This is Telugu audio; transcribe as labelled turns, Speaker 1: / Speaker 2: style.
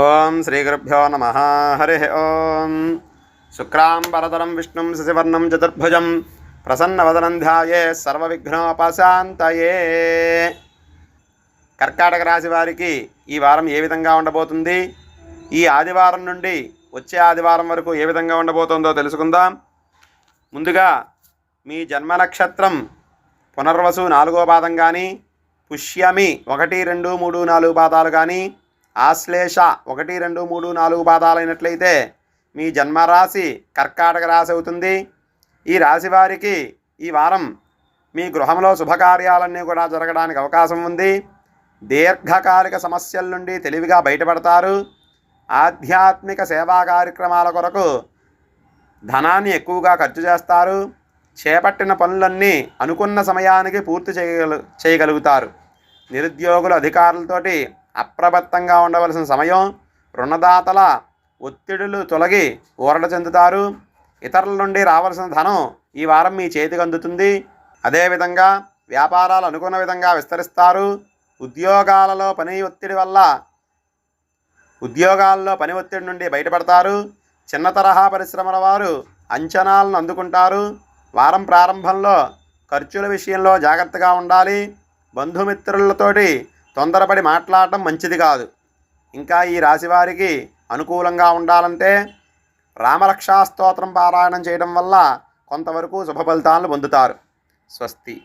Speaker 1: ఓం శ్రీ గురుభ్యో నమ. హరి ఓం. శుక్రాంబరతరం విష్ణుం శశివర్ణం చతుర్భుజం. ప్రసన్నవదనం ధ్యాయే సర్వవిఘ్నోపశాంతయే. కర్కాటక రాశి వారికి ఈ వారం ఏ విధంగా ఉండబోతుంది? ఈ ఆదివారం నుండి వచ్చే ఆదివారం వరకు ఏ విధంగా ఉండబోతుందో తెలుసుకుందాం. ముందుగా మీ జన్మ నక్షత్రం పునర్వసు నాలుగో పాదం కానీ పుష్యమి ఒకటి రెండు మూడు నాలుగు పాదాలు కానీ ఆశ్లేష ఒకటి రెండు మూడు నాలుగు పాదాలైనట్లయితే మీ జన్మరాశి కర్కాటక రాశి అవుతుంది. ఈ రాశి వారికి ఈ వారం మీ గృహంలో శుభకార్యాలన్నీ కూడా జరగడానికి అవకాశం ఉంది. దీర్ఘకాలిక సమస్యల నుండి తెలివిగా బయటపడతారు. ఆధ్యాత్మిక సేవా కార్యక్రమాల కొరకు ధనాన్ని ఎక్కువగా ఖర్చు చేస్తారు. చేపట్టిన పనులన్నీ అనుకున్న సమయానికి పూర్తి చేయగలు చేయగలుగుతారు. నిరుద్యోగుల అధికారులతోటి అప్రమత్తంగా ఉండవలసిన సమయం రుణదాతల ఒత్తిడులు తొలగి ఊరట చెందుతారు. ఇతరుల నుండి రావాల్సిన ధనం ఈ వారం మీ చేతికి అందుతుంది. అదేవిధంగా వ్యాపారాలు అనుకున్న విధంగా విస్తరిస్తారు. ఉద్యోగాలలో పని ఒత్తిడి వల్ల ఉద్యోగాల్లో పని ఒత్తిడి నుండి బయటపడతారు. చిన్న తరహా పరిశ్రమల వారు అంచనాలను అందుకుంటారు. వారం ప్రారంభంలో ఖర్చుల విషయంలో జాగ్రత్తగా ఉండాలి. బంధుమిత్రులతోటి తొందరపడి మాట్లాడటం మంచిది కాదు. ఇంకా ఈ రాశి వారికి అనుకూలంగా ఉండాలంటే రామలక్షా స్తోత్రం పారాయణం చేయడం వల్ల కొంతవరకు శుభ ఫలితాలను పొందుతారు. స్వస్తి.